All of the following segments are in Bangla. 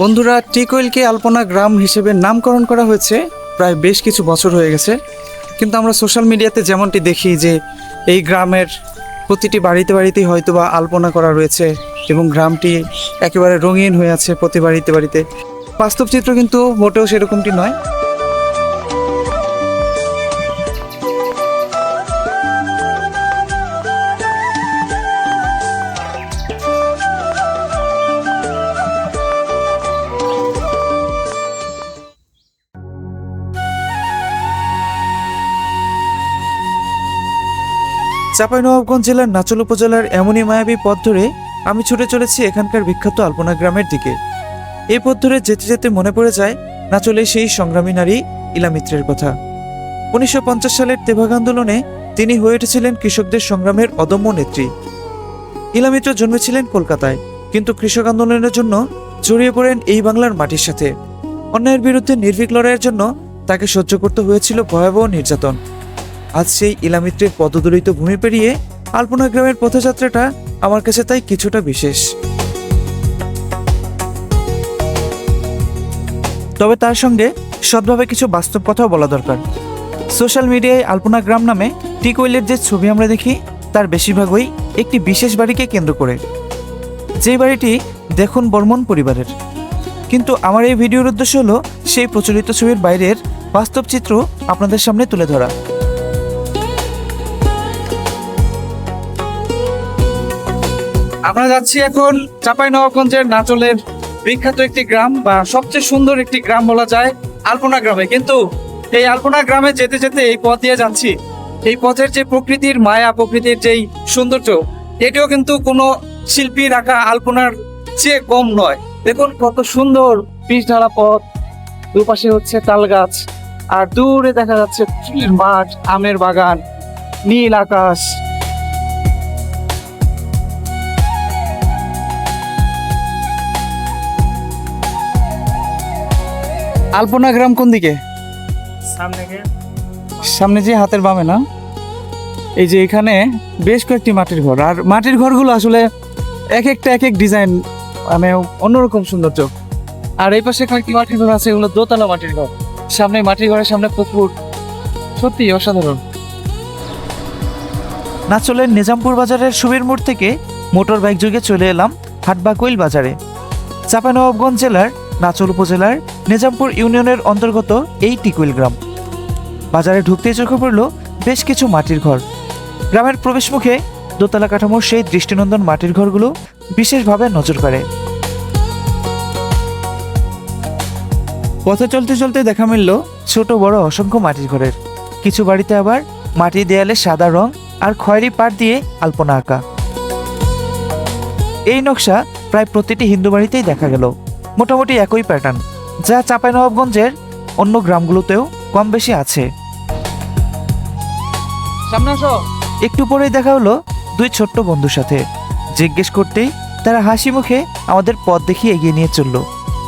বন্ধুরা, টিকোয়েলকে আলপনা গ্রাম হিসেবে নামকরণ করা হয়েছে প্রায় বেশ কিছু বছর হয়ে গেছে। কিন্তু আমরা সোশ্যাল মিডিয়াতে যেমনটি দেখি যে এই গ্রামের প্রতিটি বাড়িতে বাড়িতেই হয়তো বা আলপনা করা রয়েছে এবং গ্রামটি একেবারে রঙিন হয়ে আছে প্রতি বাড়িতে বাড়িতে। বাস্তব চিত্র কিন্তু মোটেও সেরকমটি নয়। চাঁপাইনবাবগঞ্জ জেলার নাচল উপজেলার এমনই মায়াবী পথ ধরে আমি ছুটে চলেছি এখানকার বিখ্যাত আলপনা গ্রামের দিকে। এই পথ ধরে যেতে যেতে মনে পড়ে যায় নাচলে সেই সংগ্রামী নারী ইলামিত্রের কথা। উনিশশো পঞ্চাশ সালের তেভাগ আন্দোলনে তিনি হয়ে উঠেছিলেন কৃষকদের সংগ্রামের অদম্য নেত্রী। ইলামিত্র জন্মেছিলেন কলকাতায়, কিন্তু কৃষক আন্দোলনের জন্য জড়িয়ে পড়েন এই বাংলার মাটির সাথে। অন্যায়ের বিরুদ্ধে নির্ভীক লড়াইয়ের জন্য তাকে সহ্য করতে হয়েছিল ভয়াবহ নির্যাতন। আজ সেই ইলামিত্রের পদদলিত ভূমি পেরিয়ে আলপনা গ্রামের পথযাত্রাটা আমার কাছে তাই কিছুটা বিশেষ। তবে তার সঙ্গে সৎভাবে কিছু বাস্তব কথাও বলা দরকার। সোশ্যাল মিডিয়ায় আলপনা গ্রাম নামে টিকওয়েলের যে ছবি আমরা দেখি, তার বেশিরভাগই একটি বিশেষ বাড়িকে কেন্দ্র করে। যে বাড়িটি দেখুন বর্মন পরিবারের। কিন্তু আমার এই ভিডিওর উদ্দেশ্য হলো সেই প্রচলিত ছবির বাইরের বাস্তব চিত্র আপনাদের সামনে তুলে ধরা। আমরা যাচ্ছি এখন চাপাই নবাবগঞ্জের নাচলের বিখ্যাত একটি গ্রাম বা সবচেয়ে সুন্দর একটি গ্রাম বলা যায় আলপনা গ্রামে। কিন্তু এই আলপনা গ্রামে যেতে যেতে এই পথ দিয়ে যাচ্ছি। এই পথের যে প্রকৃতির মায়া, প্রকৃতির যেই সৌন্দর্য, এটিও কিন্তু কোনো শিল্পীর আঁকা আলপনার চেয়ে কম নয়। দেখুন কত সুন্দর পিচ ঢালা পথ। দুপাশে হচ্ছে তাল গাছ আর দূরে দেখা যাচ্ছে মাঠ, আমের বাগান, নীল আকাশ। আলপনা গ্রাম কোন দিকে? সামনে সামনে যে হাতের বামে না? এই যে এখানে বেশ কয়েকটি মাটির ঘর। আর মাটির ঘরগুলো আসলে এক একটা এক এক ডিজাইন মানে অন্যরকম সৌন্দর্য আর এই পাশে কয়েকটি মাটির ঘর আছে এগুলো দোতলা মাটির ঘর। সামনে মাটির ঘরের সামনে পুকুর। সত্যি অসাধারণ। নাচলের নিজামপুর বাজারের সুবীর মোড় থেকে মোটর বাইক যোগে চলে এলাম হাটবাকুইল বাজারে। চাঁপানবাবগঞ্জ জেলার নাচল উপজেলার নিজামপুর ইউনিয়নের অন্তর্গত এই টিকুইল গ্রাম। বাজারে ঢুকতেই চোখে পড়ল বেশ কিছু মাটির ঘর। গ্রামের প্রবেশমুখে দোতলা কাঠামোর সেই দৃষ্টিনন্দন মাটির ঘরগুলো বিশেষভাবে নজর কাড়ে পথে চলতে চলতে দেখা মিলল ছোট বড় অসংখ্য মাটির ঘরের। কিছু বাড়িতে আবার মাটির দেয়ালে সাদা রং আর খয়েরি পাট দিয়ে আলপনা আঁকা। এই নকশা প্রায় প্রতিটি হিন্দু বাড়িতেই দেখা গেল। মোটামুটি একই প্যাটার্ন যা চাঁপাইনবাবগঞ্জের অন্য গ্রামগুলোতেও কম বেশি আছে একটু পরেই দেখা হলো দুই ছোট্ট বন্ধুর সাথে। জিজ্ঞেস করতেই তারা হাসি মুখে আমাদের পথ দেখিয়ে এগিয়ে নিয়ে চলল।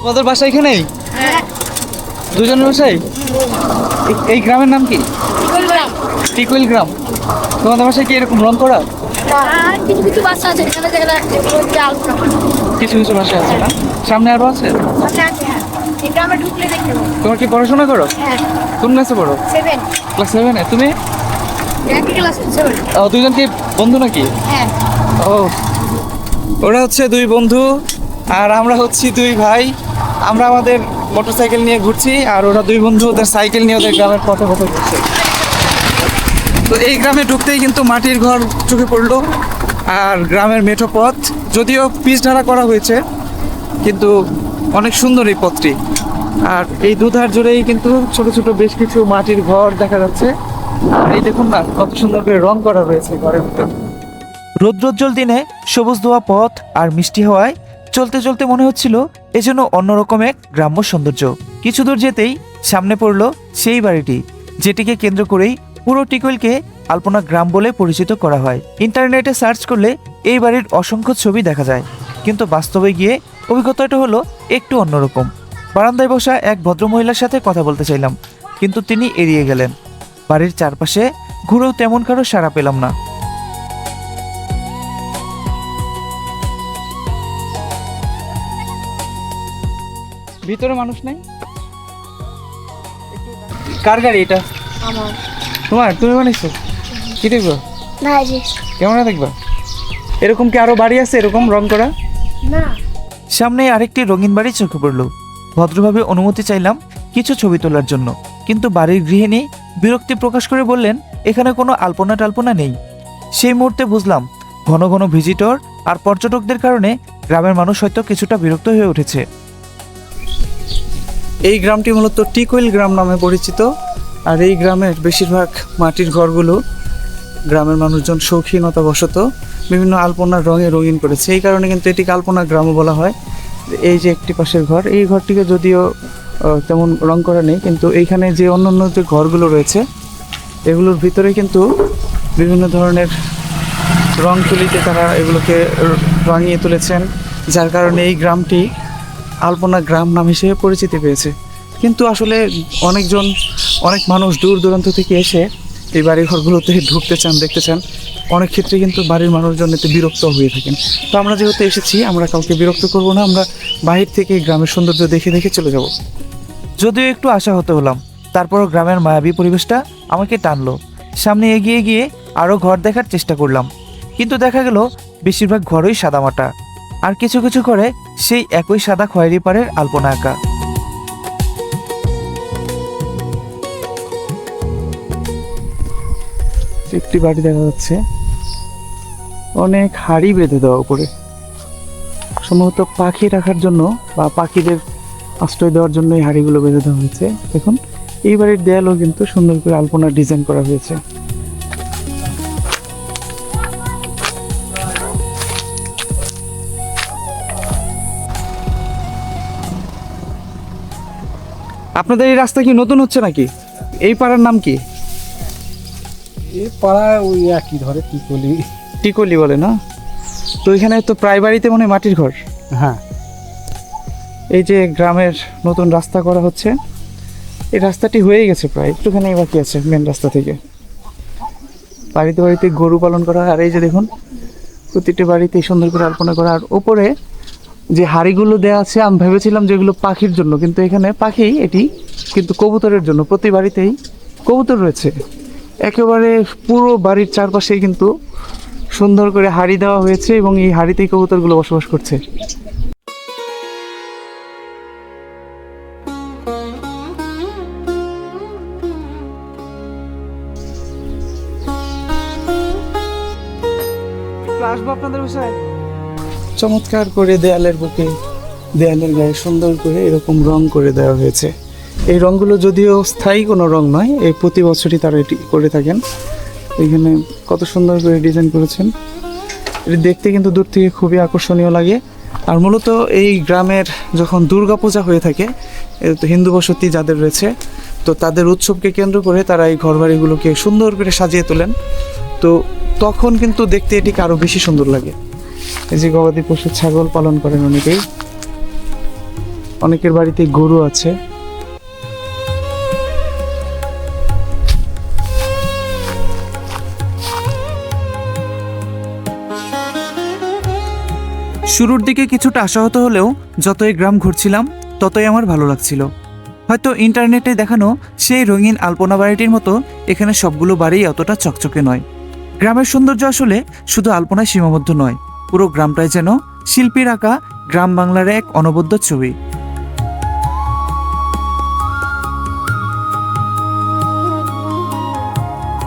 তোমাদের বাসা এখানেই? দুজনের বাসাই এই গ্রামের নাম কি? টিকুইল গ্রাম তোমাদের বাসায় কি এরকম রং করা? কিছু কিছু আছে যেখানে করে। কিছু কিছু বাসায় আছে না? সামনে আরও আছে? আচ্ছা পাবো তোমার কি পড়াশোনা করো? হ্যাঁ। কোন ক্লাসে পড়ো? ক্লাস সেভেনে তুমি? ও, দুজন কি বন্ধু নাকি? হ্যাঁ। ও ওরা হচ্ছে দুই বন্ধু আর আমরা হচ্ছি দুই ভাই। আমরা আমাদের মোটরসাইকেল নিয়ে ঘুরছি আর ওরা দুই বন্ধু ওদের সাইকেল নিয়ে ওদের গ্রামের পথে পথে ঘুরছে। তো এই গ্রামে ঢুকতেই কিন্তু মাটির ঘর চোখে পড়ল আর গ্রামের মেঠো পথ। যদিও পিচ ঢালা করা হয়েছে, কিন্তু অনেক সুন্দর এই পথটি। আর এই দুধার জুড়েই কিন্তু ছোট ছোট বেশ কিছু মাটির ঘর দেখা যাচ্ছে। আর এই দেখুন না, কত সুন্দর করে রং করা রয়েছে ঘরের ভিতর। রৌদ্রোজ্জ্বল দিনে সবুজ ধোয়া পথ আর মিষ্টি হওয়ায় চলতে চলতে মনে হচ্ছিল এ যেন অন্যরকম এক গ্রাম্য সৌন্দর্য। কিছু দূর যেতেই সামনে পড়ল সেই বাড়িটি, যেটিকে কেন্দ্র করেই পুরো টিকুইলকে আলপনা গ্রাম বলে পরিচিত করা হয়। ইন্টারনেটে সার্চ করলে এই বাড়ির অসংখ্য ছবি দেখা যায়। কিন্তু বাস্তবে গিয়ে অভিজ্ঞতাটা হলো একটু অন্যরকম। বারান্দায় বসা এক ভদ্রমহিলার সাথে কথা বলতে চাইলাম কিন্তু তিনি এড়িয়ে গেলেন। বাড়ির চারপাশে ঘুরেও তেমন কারও সাড়া পেলাম না। ভিতরে মানুষ নাই? কার গাড়ি এটা? আমার। তোমার তুমি বানাইছো কি দেখব? কেমন দেখবা? এরকম কি আরও বাড়ি আছে এরকম রং করা? না। সামনে আরেকটি রঙিন বাড়ি চোখে পড়ল। ভদ্রভাবে অনুমতি চাইলাম কিছু ছবি তোলার জন্য কিন্তু বাড়ির গৃহিণী বিরক্তি প্রকাশ করে বললেন এখানে কোনো আলপনা টালপনা নেই। সেই মুহূর্তে বুঝলাম ঘন ঘন ভিজিটর আর পর্যটকদের কারণে গ্রামের মানুষ হয়তো কিছুটা বিরক্ত হয়ে উঠেছে। এই গ্রামটি মূলত টিকোয়েল গ্রাম নামে পরিচিত। আর এই গ্রামের বেশিরভাগ মাটির ঘরগুলো গ্রামের মানুষজন শৌখিনতা বশত বিভিন্ন আলপনার রঙে রঙিন করেছে। এই কারণে কিন্তু এটিকে আলপনা গ্রামও বলা হয়। এই যে একটি পাশের ঘর, এই ঘরটিকে যদিও তেমন রং করা নেই, কিন্তু এইখানে যে অন্যান্য যে ঘরগুলো রয়েছে, এগুলোর ভিতরে কিন্তু বিভিন্ন ধরনের রং তুলিতে তারা এগুলোকে রাঙিয়ে তুলেছেন, যার কারণে এই গ্রামটি আলপনা গ্রাম নাম হিসেবে পরিচিতি পেয়েছে। কিন্তু আসলে অনেকজন অনেক মানুষ দূর দূরান্ত থেকে এসে এই বাড়ি ঘরগুলোতে ঢুকতে চান, দেখতে চান। অনেক ক্ষেত্রে কিন্তু বাড়ির মানুষজন এতে বিরক্ত হয়ে থাকেন। তো আমরা যেহেতু এসেছি, আমরা কাউকে বিরক্ত করব না, আমরা বাহির থেকে গ্রামের সৌন্দর্য দেখে দেখে চলে যাব। যদিও একটু আশা হতে হলাম, তারপরও গ্রামের মায়াবী পরিবেশটা আমাকে টানলো। সামনে এগিয়ে গিয়ে আরও ঘর দেখার চেষ্টা করলাম, কিন্তু দেখা গেল বেশিরভাগ ঘরই সাদামাটা। আর কিছু কিছু করে সেই একই সাদা খয়েরি পাড়ের আলপনা আঁকা। একটি বাড়ি দেখা যাচ্ছে। অনেক হাড়ি বেঁধে দেওয়া উপরে। সম্ভবত পাখি রাখার জন্য বা পাখিদের আশ্রয় দেওয়ার জন্য এই হাড়িগুলো বেঁধে দেওয়া হয়েছে। দেখুন, এই বাড়ির দেয়ালও কিন্তু সুন্দর করে আলপনার ডিজাইন করা হয়েছে। আপনাদের এই রাস্তা কি নতুন হচ্ছে নাকি? এই পাড়ার নাম কি? এই পাড়ায় ওই একই ধরে বলি টিকলি বলে না? তো এখানে তো প্রায় বাড়িতে মনে মাটির ঘর। হ্যাঁ। এই যে গ্রামের নতুন রাস্তা করা হচ্ছে এই রাস্তাটি হয়ে গেছে প্রায়। একটুখানি বাকি আছে মেন রাস্তা থেকে। বাড়িতে বাড়িতে গরু পালন করা হয়। আর এই যে দেখুন প্রতিটি বাড়িতে সুন্দর করে আলপনা করা। আর ওপরে যে হাড়িগুলো দেওয়া আছে আমি ভেবেছিলাম যেগুলো পাখির জন্য কিন্তু এখানে পাখি এটি কিন্তু কবুতরের জন্য। প্রতি বাড়িতেই কবুতর রয়েছে। একেবারে পুরো বাড়ির চারপাশে কিন্তু সুন্দর করে হাড়ি দেওয়া হয়েছে এবং এই হাড়িতেই কবুতরগুলো বসবাস করছে। আসব আপনাদের বাসায়। চমৎকার করে দেয়ালের বুকে দেয়ালের গায়ে সুন্দর করে এরকম রং করে দেওয়া হয়েছে। এই রঙগুলো যদিও স্থায়ী কোনো রং নয়, এই প্রতি বছরই তারা এটি করে থাকেন। এখানে কত সুন্দর করে ডিজাইন করেছেন। এটি দেখতে কিন্তু দূর থেকে খুবই আকর্ষণীয় লাগে। আর মূলত এই গ্রামের যখন দুর্গাপূজা হয়ে থাকে হিন্দু বসতি যাদের রয়েছে, তো তাদের উৎসবকে কেন্দ্র করে তারা এই ঘরবাড়িগুলোকে সুন্দর করে সাজিয়ে তোলেন। তো তখন কিন্তু দেখতে এটিকে আরও বেশি সুন্দর লাগে। এই যে গবাদি পশু ছাগল পালন করেন অনেকেই। অনেকের বাড়িতে গরু আছে। শুরুর দিকে কিছুটা আশাহত হলেও যতই গ্রাম ঘুরছিলাম, ততই আমার ভালো লাগছিল। হয়তো ইন্টারনেটে দেখানো সেই রঙিন আলপনা বাড়িটির মতো এখানে সবগুলো বাড়ি অতটা চকচকে নয়। গ্রামের সৌন্দর্য আসলে শুধু আলপনায় সীমাবদ্ধ নয়, পুরো গ্রামটাই যেন শিল্পীর আঁকা গ্রাম বাংলার এক অনবদ্য ছবি।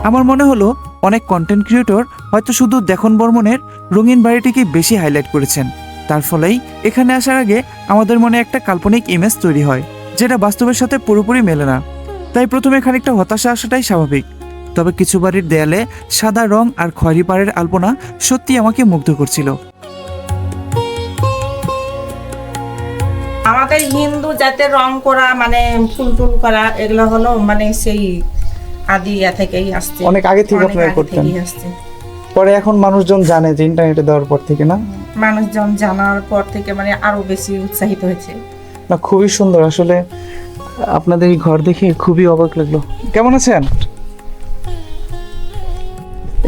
আমার মনে হলো অনেক কন্টেন্ট ক্রিয়েটর হয়তো শুধু দেখন বর্মনের রঙিন বাড়িটিকে বেশি হাইলাইট করেছেন। তার ফলেই এখানে আসার আগে আমাদের মনে একটা কাল্পনিক ইমেজ তৈরি হয় যেটা বাস্তবের সাথে পুরোপুরি মেলে না। তাই প্রথমে খানিকটা হতাশা আসাটাই স্বাভাবিক। তবে কিছু বাড়ির দেয়ালে সাদা রং আর খয়েরি পাড়ের আলপনা সত্যি আমাকে মুগ্ধ করছিল। আমাদের হিন্দু জাতের রং করা মানে ফুল টুল করা এগুলো হলো মানে সেই আদি ইয়া থেকেই আসছে। অনেক আগে থেকে আপনারা করতেন। পরে এখন মানুষজন জানে যে ইন্টারনেটে দেওয়ার পর থেকে না? মানুষজন জানার পর থেকে মানে আরও বেশি উৎসাহিত হয়েছে। না খুবই সুন্দর। আসলে আপনাদের এই ঘর দেখে খুবই অবাক লাগল। কেমন আছেন?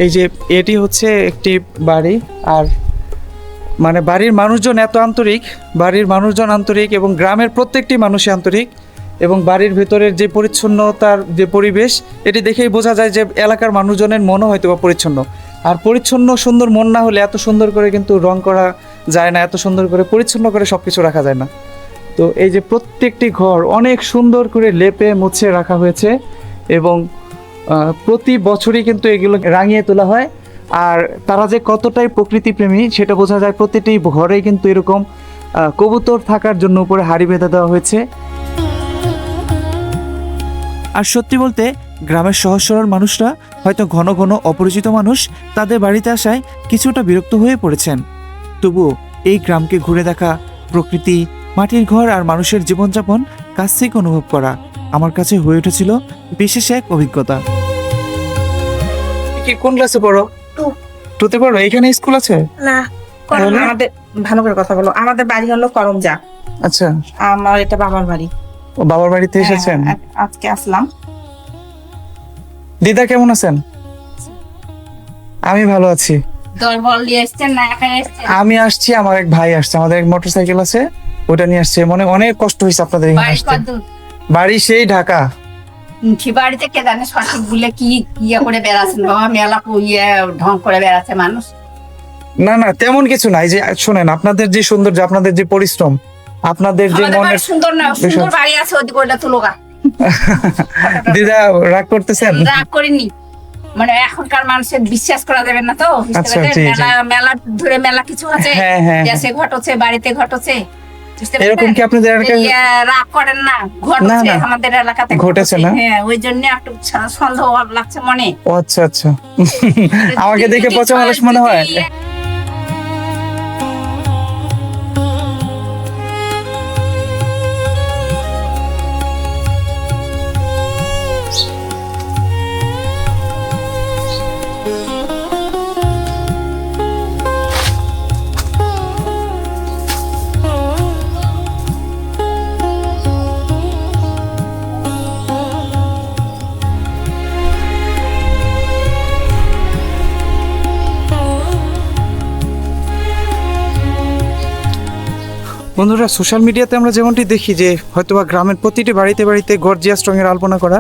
এই যে এটি হচ্ছে একটি বাড়ি আর মানে বাড়ির মানুষজন এত আন্তরিক বাড়ির মানুষজন আন্তরিক এবং গ্রামের প্রত্যেকটি মানুষই আন্তরিক এবং বাড়ির ভেতরের যে পরিচ্ছন্নতার যে পরিবেশ এটি দেখেই বোঝা যায় যে এলাকার মানুষজনের মনও হয়তো বা পরিচ্ছন্ন। আর পরিচ্ছন্ন সুন্দর মন না হলে এত সুন্দর করে কিন্তু রং করা যায় না, এত সুন্দর করে পরিচ্ছন্ন করে সব কিছু রাখা যায় না। তো এই যে প্রত্যেকটি ঘর অনেক সুন্দর করে লেপে মুছে রাখা হয়েছে এবং প্রতি বছরই কিন্তু এগুলো রাঙিয়ে তোলা হয়। আর তারা যে কতটাই প্রকৃতি প্রেমী সেটা বোঝা যায় প্রতিটি ঘরেই কিন্তু এরকম কবুতর থাকার জন্য উপরে হাড়ি বেঁধে দেওয়া হয়েছে। আর সত্যি বলতে গ্রামের সহজ সরল মানুষরা হয়তো ঘন ঘন অপরিচিত মানুষ তাদের বাড়িতে আসায় কিছুটা বিরক্ত হয়ে পড়েছেন। তবুও এই গ্রামকে ঘুরে দেখা প্রকৃতি মাটির ঘর আর মানুষের জীবনযাপন কাছ থেকে অনুভব করা আমার কাছে হয়ে উঠেছিল বিশেষ এক অভিজ্ঞতা। কি কোন ক্লাসে পড়ো. টুতে পড়ো? এখানে স্কুল আছে? না আমাদের ভালো করে কথা বলো। আমাদের বাড়ি হলো করমজা। আচ্ছা। আমার এটা বাবার বাড়ি। ও বাবার বাড়িতে এসেছেন? হ্যাঁ, আজকে আসলাম। দিদা কেমন আছেন? আমি ভালো আছি। আমি আসছি আমার এক ভাই আসছে আমাদের এক মোটরসাইকেল আছে ওটা নিয়ে আসছে। মনে অনেক কষ্ট হয়েছে আপনাদের এখানে বাড়ি আসতে। বাড়ি সেই ঢাকা। বাড়িতে কে জানে সঠিক বলে কি ইয়ে করে বেড়াচ্ছেন? বাবা মেলা ইয়ে ঢং করে বেড়াচ্ছে মানুষ। না না তেমন কিছু নাই। যে শোনেন আপনাদের যে সৌন্দর্য আপনাদের যে পরিশ্রম আপনাদের যে মনের সুন্দর না সুন্দর বাড়ি আছে ওদিকে ওটা তুলোগা দিদা রাগ করতেছেন? রাগ করিনি। মানে এখনকার মানুষের বিশ্বাস করা যাবে না তো? আচ্ছা। মেলা মেলা ধরে মেলা কিছু আছে। হ্যাঁ, হ্যাঁ, দেশে ঘটছে বাড়িতে ঘটছে। এরকম কি আপনাদের এলাকায় রাগ করেন না। না, ঘটছে আমাদের এলাকাতে ঘটেছে না? হ্যাঁ ওই জন্য একটু সন্দেহ লাগছে মনে। আচ্ছা আচ্ছা। আমাকে দেখে পচা মানুষ মনে হয়। বন্ধুরা সোশ্যাল মিডিয়াতে আমরা যেমনটি দেখি যে হয়তোবা গ্রামের প্রতিটি বাড়িতে বাড়িতে গর্জিয়াস রঙের আলপনা করা,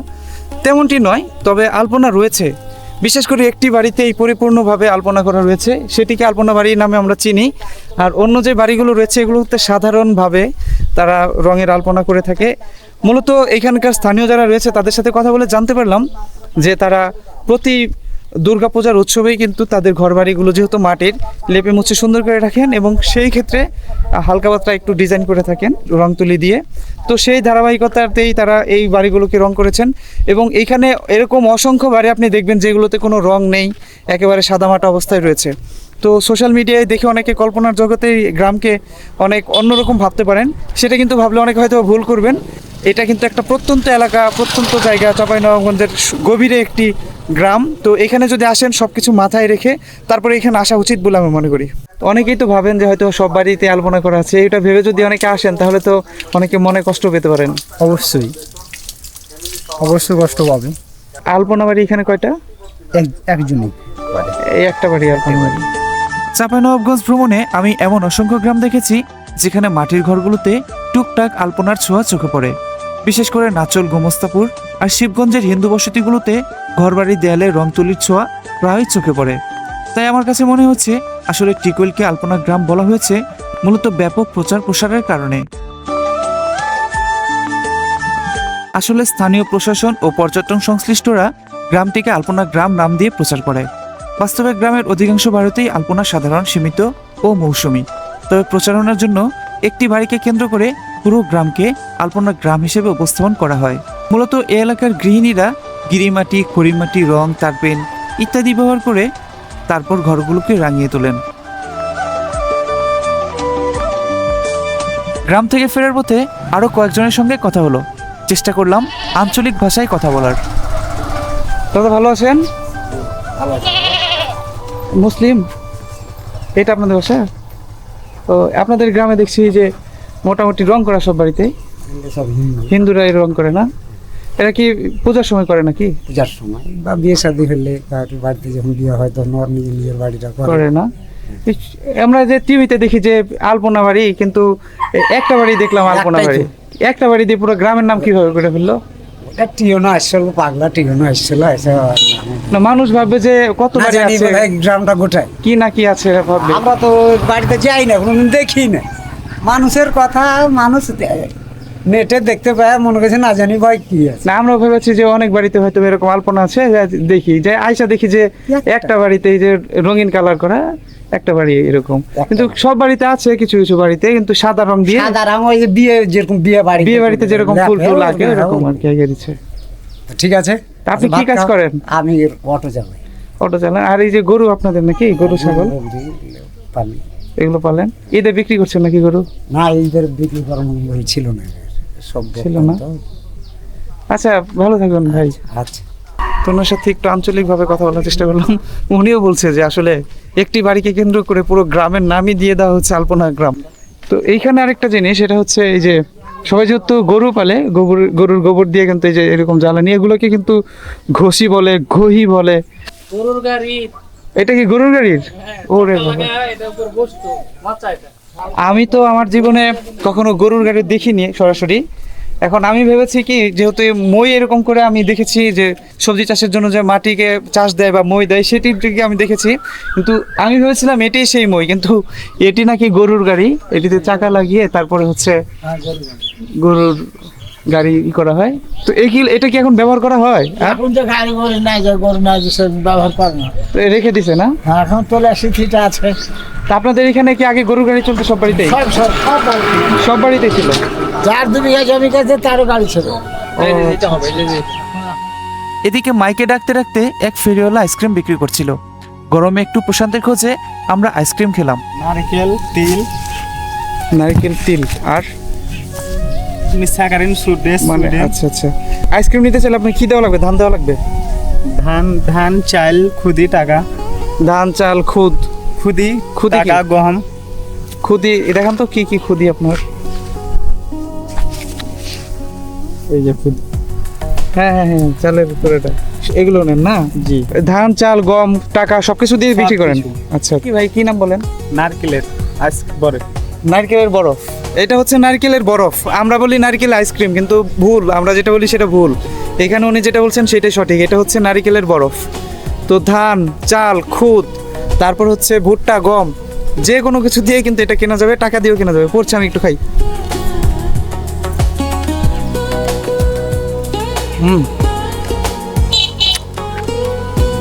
তেমনটি নয়, তবে আলপনা রয়েছে। বিশেষ করে একটি বাড়িতে এই পরিপূর্ণভাবে আলপনা করা রয়েছে। সেটিকে আলপনা বাড়ি নামে আমরা চিনি। আর অন্য যে বাড়িগুলো রয়েছে, এগুলোতে সাধারণভাবে তারা রঙের আলপনা করে থাকে। মূলত এখানকার স্থানীয় যারা রয়েছে, তাদের সাথে কথা বলে জানতে পারলাম যে তারা প্রতি দুর্গাপূজার উৎসবেই কিন্তু তাদের ঘরবাড়িগুলো যেহেতু মাটির, লেপে মুছে সুন্দর করে রাখেন এবং সেই ক্ষেত্রে হালকা পাতলা একটু ডিজাইন করে থাকেন রং তুলি দিয়ে। তো সেই ধারাবাহিকতাতেই তারা এই বাড়িগুলোকে রং করেছেন এবং এইখানে এরকম অসংখ্য বাড়ি আপনি দেখবেন যেগুলোতে কোনো রং নেই, একেবারে সাদামাটা অবস্থায় রয়েছে। তো সোশ্যাল মিডিয়ায় দেখে অনেকে কল্পনার জগতে গ্রামকে অনেক অন্যরকম ভাবতে পারেন। সেটা কিন্তু ভাবলে অনেকে হয়তো ভুল করবেন। এটা কিন্তু একটা প্রত্যন্ত এলাকা প্রত্যন্ত জায়গা চাঁপাইনবাবগঞ্জের গভীরে একটি গ্রাম। তো এখানে যদি আসেন সব কিছু মাথায় রেখে তারপরে এখানে আসা উচিত বলে আমি মনে করি। অনেকেই তো ভাবেন যে হয়তো সব বাড়িতে আলপনা করা আছে। এটা ভেবে যদি অনেকে আসেন তাহলে তো অনেকে মনে কষ্ট পেতে পারেন। অবশ্যই। অবশ্যই কষ্ট পাবে আলপনা বাড়ি এখানে কয়টা? এক একজনই। এই একটা বাড়ি আলপনা বাড়ি। চাঁপাইনবাবগঞ্জ ভ্রমণে আমি এমন অসংখ্য গ্রাম দেখেছি, যেখানে মাটির ঘরগুলোতে টুকটাক আলপনার ছোঁয়া চোখে পড়ে। বিশেষ করে নাচল গোমস্তাপুর আর শিবগঞ্জের হিন্দু বসতিগুলোতে ঘরবাড়ির দেয়ালে রং তুলির ছোঁয়া প্রায়ই চোখে পড়ে। তাই আমার কাছে মনে হচ্ছে, আসলে টিকুয়েলকে আলপনা গ্রাম বলা হয়েছে মূলত ব্যাপক প্রচার প্রসারের কারণে। আসলে স্থানীয় প্রশাসন ও পর্যটন সংশ্লিষ্টরা গ্রামটিকে আলপনা গ্রাম নাম দিয়ে প্রচার করে। বাস্তবে গ্রামের অধিকাংশ বাড়িতেই আলপনা সাধারণ, সীমিত ও মৌসুমী। তবে প্রচারণার জন্য একটি বাড়িকে কেন্দ্র করে পুরো গ্রামকে আলপনা গ্রাম হিসেবে উপস্থাপন করা হয়। মূলত এ এলাকার গৃহিণীরা গিরিমাটি, খড়িমাটি, রং, তারপেন ইত্যাদি ব্যবহার করে তারপর ঘরগুলোকে রাঙিয়ে তোলেন। গ্রাম থেকে ফেরার পথে আরও কয়েকজনের সঙ্গে কথা হলো। চেষ্টা করলাম আঞ্চলিক ভাষায় কথা বলার। দাদা, ভালো আছেন? মুসলিম? এটা আপনাদের বাসা? তো আপনাদের গ্রামে দেখছি যে মোটামুটি রং করা সব বাড়িতে? হিন্দুরা রং করে না? এরা কি পূজার সময় করে নাকি? পূজার সময়। বা বিয়ে শাদি হলে বাড়িতে যখন বিয়ে হয় তখন ওর নিজের নিজের বাড়িটা করে। করে না? আমরা যে টিভিতে দেখি যে আলপনা বাড়ি কিন্তু একটা বাড়ি দেখলাম আলপনা বাড়ি। একটা বাড়ি দিয়ে পুরো গ্রামের নাম কীভাবে করে ফেলল? ওটা আসছিল পাগলা টিওনো আসছিল না মানুষ ভাববে যে কত না বাড়ি আছে। গ্রামটা গোটায় কি না কি আছে ভাববে। আমরা তো বাড়িতে যাই না কোনোদিন দেখি না। মানুষের কথা মানুষ নেটে দেখতে পায় মনে করছে না জানি ভাই কি আছে। না আমরা ভেবেছি যে অনেক বাড়িতে হয়তো এরকম আলপনা আছে দেখি যে আয়সা দেখি যে একটা। একটা বাড়িতে এই যে রঙিন কালার করা একটা বাড়ি এরকম। কিন্তু সব বাড়িতে আছে কিছু কিছু বাড়িতে কিন্তু সাদা রং দিয়ে সাদা রং ওই যে বিয়ে যেরকম বিয়ে বাড়ি বিয়ে বাড়িতে যেরকম ফুল টুল লাগে এরকম আর কি দিচ্ছে। ঠিক আছে। আপনি কি কাজ করেন? আমি অটো চালাই। অটো চালান। আর এই যে গরু আপনাদের নাকি গরু ছাগল? পালি। এগুলো পালেন? ঈদে বিক্রি করছেন নাকি গরু? না এইদের বিক্রি করার মতো ছিল না। সব ছিল না? আচ্ছা ভালো থাকবেন ভাই। আচ্ছা। তো ওনার সাথে একটু আঞ্চলিকভাবে কথা বলার চেষ্টা করলাম। উনিও বলছে যে আসলে একটি বাড়িকে কেন্দ্র করে পুরো গ্রামের নামই দিয়ে দেওয়া হচ্ছে আলপনা গ্রাম। তো এইখানে আরেকটা জিনিস সেটা হচ্ছে এই যে সবাই যেহেতু গরু পালে গোবর গরুর গোবর দিয়ে কিন্তু এই যে এরকম জ্বালানি এগুলোকে কিন্তু ঘষি বলে ঘহি বলে। গরুর গাড়ি। এটা কি গরুর গাড়ির ওরে। এটা বাচ্চা এটা। আমি তো আমার জীবনে কখনো গরুর গাড়ি দেখিনি সরাসরি। এখন আমি ভেবেছি কি যেহেতু মই এরকম করে আমি দেখেছি যে সবজি চাষের জন্য যে মাটিকে চাষ দেয় বা মই দেয় সেটি দিকে আমি দেখেছি। কিন্তু আমি ভেবেছিলাম এটি সেই মই কিন্তু এটি নাকি গরুর গাড়ি এটিতে চাকা লাগিয়ে তারপরে হচ্ছে গরুর গাড়ি ই করা হয়। তো এই কি এটা কি এখন ব্যবহার করা হয়? আর এখন তো গাড়ি গরু নাই যে গরু নাই যে সব ব্যবহার করে না। তো রেখে দিছে না? এখন তোলা সিথিটা আছে। তা আপনাদের এখানে কি আগে গরুর গাড়ি চলতো সব বাড়িতেই? সব সব সব বাড়ি। সব বাড়িতেই ছিল? যার দু বিঘা জমি কাছে তারও গাড়ি ছিল। এই যে এদিকে মাইকে ডাকতে ডাকতে এক ফেরিওয়ালা আইসক্রিম বিক্রি করছিল। গরমে একটু প্রশান্তির খোঁজে আমরা আইসক্রিম খেলাম। নারকেল তিল। নারকেল তিল। আর? মিশাকারিন সুডে মানে আচ্ছা আচ্ছা। আইসক্রিম নিতে চাইলে আপনি কি দেওয়া লাগবে? ধান দেওয়া লাগবে? ধান ধান চাল খুদি টাকা। ধান চাল খুদ। খুদি খুদি? টাকা গহম। খুদি দেখান তো কি কি খুদি আপনার? এই যে খুদি। হ্যাঁ হ্যাঁ হ্যাঁ চালের উপরে এটা। এগুলো নেন না? জি। ধান চাল গম টাকা সবকিছু দিয়ে বিক্রি করেন। আচ্ছা। কি ভাই কি নাম বলেন? নারকেলের। আইস বরে নারকেলের বরফ। এটা হচ্ছে নারকেলের বরফ। আমরা বলি নারকেল আইসক্রিম কিন্তু ভুল আমরা যেটা বলি সেটা ভুল। এখানে উনি যেটা বলছেন সেটাই সঠিক এটা হচ্ছে নারকেলের বরফ। তো ধান চাল খুদ তারপর হচ্ছে ভুট্টা গম যে কোনো কিছু দিয়ে কিন্তু এটা কেনা যাবে টাকা দিয়েও কেনা যাবে। পড়ছে আমি একটু খাই। হুম।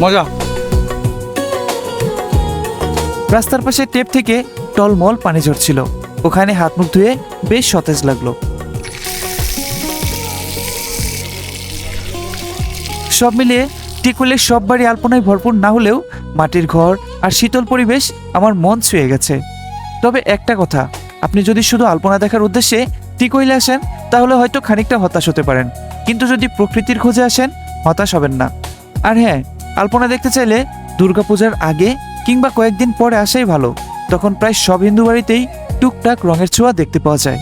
মজা। রাস্তার পাশে টেপ থেকে টলমল পানি ঝরছিল। ওখানে হাত মুখ ধুয়ে বেশ সতেজ লাগল। সব মিলিয়ে টিকুলের সব বাড়ি আলপনায় ভরপুর না হলেও মাটির ঘর আর শীতল পরিবেশ আমার মন ছুঁয়ে গেছে। তবে একটা কথা, আপনি যদি শুধু আলপনা দেখার উদ্দেশ্যে টিকইলে আসেন, তাহলে হয়তো খানিকটা হতাশ হতে পারেন। কিন্তু যদি প্রকৃতির খোঁজে আসেন, হতাশ হবেন না। আর হ্যাঁ আলপনা দেখতে চাইলে দুর্গাপূজার আগে কিংবা কয়েকদিন পরে আসাই ভালো। তখন প্রায় সব হিন্দু বাড়িতেই টুকটাক রঙের ছোঁয়া দেখতে পাওয়া যায়।